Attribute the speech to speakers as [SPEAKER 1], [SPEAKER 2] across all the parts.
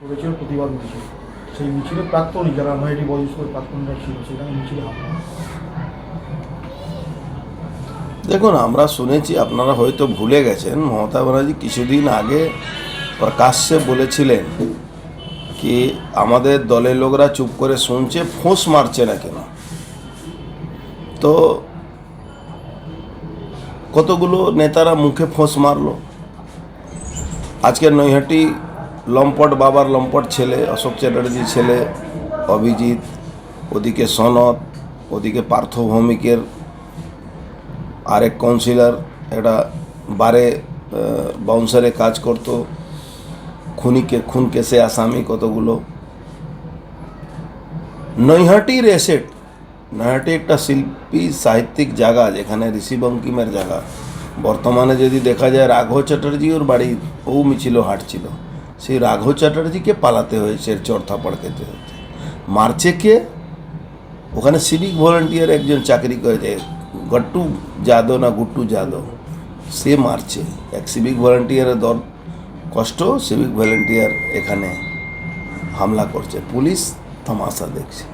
[SPEAKER 1] করেছিল প্রতিবাদ মিছিল। সেই মিছিলে প্রাক্তনী যারা ছিল, সেখানে মিছিলে হামলা
[SPEAKER 2] দেখুন, আমরা শুনেছি, আপনারা হয়তো ভুলে গেছেন, মমতা ব্যানার্জি কিছুদিন আগে প্রকাশ্যে বলেছিলেন কি, আমাদের দলের লোকরা চুপ করে শুনছে, ফোঁস মারছে না কেন? তো কতগুলো নেতারা মুখে ফোঁস মারলো? আজকের নৈহাটি লম্পট বাবার লম্পট ছেলে, অশোক চ্যাটার্জি ছেলে, অভিজিৎ, ওদিকে সনদ ওদিকে পার্থ ভৌমিকের আরেক কাউন্সিলর একটা বারে বাউন্সারে কাজ করতো, খুনিকে, খুন কেসে আসামি কতগুলো। নৈহাটির এসেট নৈহাটি একটা শিল্পী সাহিত্যিক জায়গা, যেখানে ঋষি বঙ্কিমের জায়গা। বর্তমানে যদি দেখা যায়, রাঘব চ্যাটার্জি ওর বাড়ি ও মিছিল হাঁটছিল। সেই রাঘব চ্যাটার্জিকে পালাতে হয়েছে চর চরথাপড় খেতে হয়েছে। মারছে কে? ওখানে সিভিক ভলেন্টিয়ার একজন চাকরি করেছে গট্টু যাদব না গুট্টু যাদব, সে মারছে। এক সিভিক ভলেন্টিয়ারের দর কষ্ট সিভিক ভলেন্টিয়ার এখানে হামলা করছে। পুলিশ তামাশা দেখছে।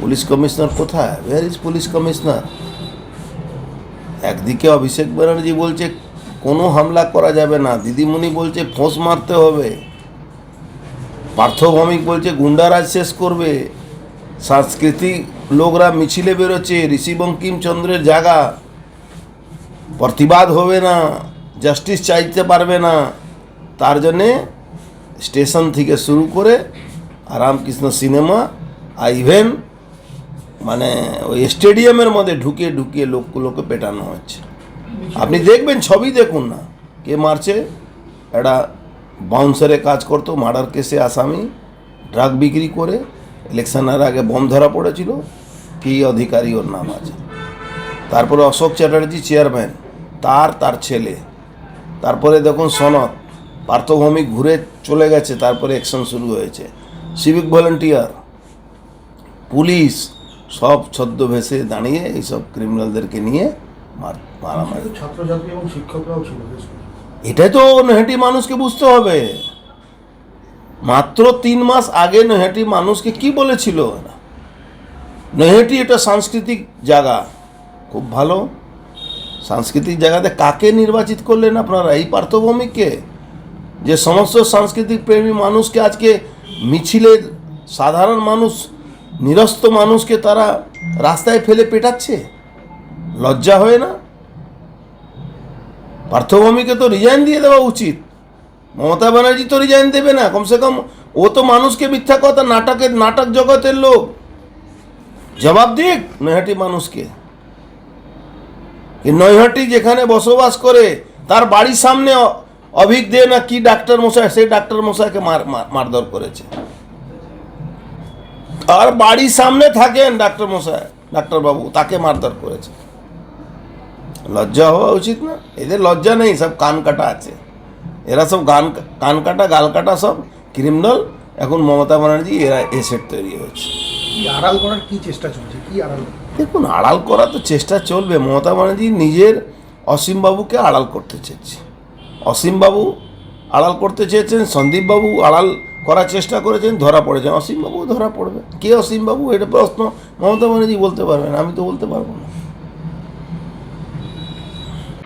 [SPEAKER 2] পুলিশ কমিশনার কোথায়? Where is police commissioner? একদিকে অভিষেক ব্যানার্জি বলছে, কোনো হামলা করা যাবে না। দিদিমণি বলছে ফোঁস মারতে হবে। পার্থভৌমিক বলছে গুন্ডারাজ শেষ করবে। সাংস্কৃতিক লোকরা মিছিলে বেরোচ্ছে, ঋষি বঙ্কিমচন্দ্রের জায়গা। প্রতিবাদ হবে না, জাস্টিস চাইতে পারবে না। তার জন্যে স্টেশন থেকে শুরু করে রামকৃষ্ণ সিনেমা আর ইভেন মানে ওই স্টেডিয়ামের মধ্যে ঢুকিয়ে ঢুকিয়ে লোকগুলোকে পেটানো হচ্ছে। আপনি দেখবেন, ছবি দেখুন না। কে মারছে? একটা বাউন্সারে কাজ করতো, মার্ডার কেসে আসামি, ড্রাগ বিক্রি করে, ইলেকশনের আগে বম ধরা পড়েছিল, কি অধিকারী ওর নাম আছে? তারপরে অশোক চ্যাটার্জি চেয়ারম্যান, তার তার ছেলে। তারপরে দেখুন সনদ, পার্থভৌমিক ঘুরে চলে গেছে, তারপরে অ্যাকশন শুরু হয়েছে। সিভিক ভলেন্টিয়ার পুলিশ, সব ছদ্মবেশে দাঁড়িয়ে এইসব ক্রিমিনালদেরকে নিয়ে মার মারামারি।
[SPEAKER 1] ছাত্রছাত্রী এবং শিক্ষকরাও ছিল
[SPEAKER 2] এটাই তো নৈহাটি মানুষকে বুঝতে হবে। মাত্র তিন মাস আগে নৈহাটি মানুষকে কি বলেছিল? নৈহাটি এটা সাংস্কৃতিক জায়গা, খুব ভালো। সাংস্কৃতিক জায়গাতে কাকে নির্বাচিত করলেন আপনারা? এই পার্থভূমিককে? যে সমস্ত সাংস্কৃতিক প্রেমী মানুষকে আজকে মিছিলের সাধারণ মানুষ, নিরস্ত মানুষকে তারা রাস্তায় ফেলে পেটাচ্ছে? লজ্জা হয় না? পার্থভূমিকে তো রিজাইন দিয়ে দেওয়া উচিত। মমতা ব্যানার্জি তো রিজাইন দেবে না, কমসে কম ও তো মানুষকে মিথ্যা কথা নাটকের নাটক জগতের লোক। জবাব দিক নৈহাটি মানুষকে। নৈহাটি যেখানে বসবাস করে, তার বাড়ির সামনে অভিক দে না কি ডাক্তার মশাই, সেই ডাক্তার মশাইকে মার- মারধর করেছে। আর বাড়ির সামনে থাকেন ডাক্তার মশাই, ডাক্তারবাবু, তাকে মারধর করেছে। লজ্জা হওয়া উচিত না। এদের লজ্জা নেই সব কান কাটা আছে। এরা সব গান কান কাটা গাল কাটা সব ক্রিমিনাল এখন মমতা ব্যানার্জি এরা এসেট তৈরি হয়েছে
[SPEAKER 1] আড়াল করার কি চেষ্টা চলছে? কি আড়াল?
[SPEAKER 2] দেখুন আড়াল করা তো চেষ্টা চলবে। মমতা ব্যানার্জি নিজের অসীমবাবুকে আড়াল করতে চেয়েছে। অসীমবাবু আড়াল করতে চেয়েছেন সন্দীপবাবু আড়াল করার চেষ্টা করেছেন ধরা পড়েছেন অসীমবাবু ধরা পড়বে। কে অসীমবাবু এটা প্রশ্ন মমতা ব্যানার্জি বলতে পারবেন আমি তো বলতে পারব না।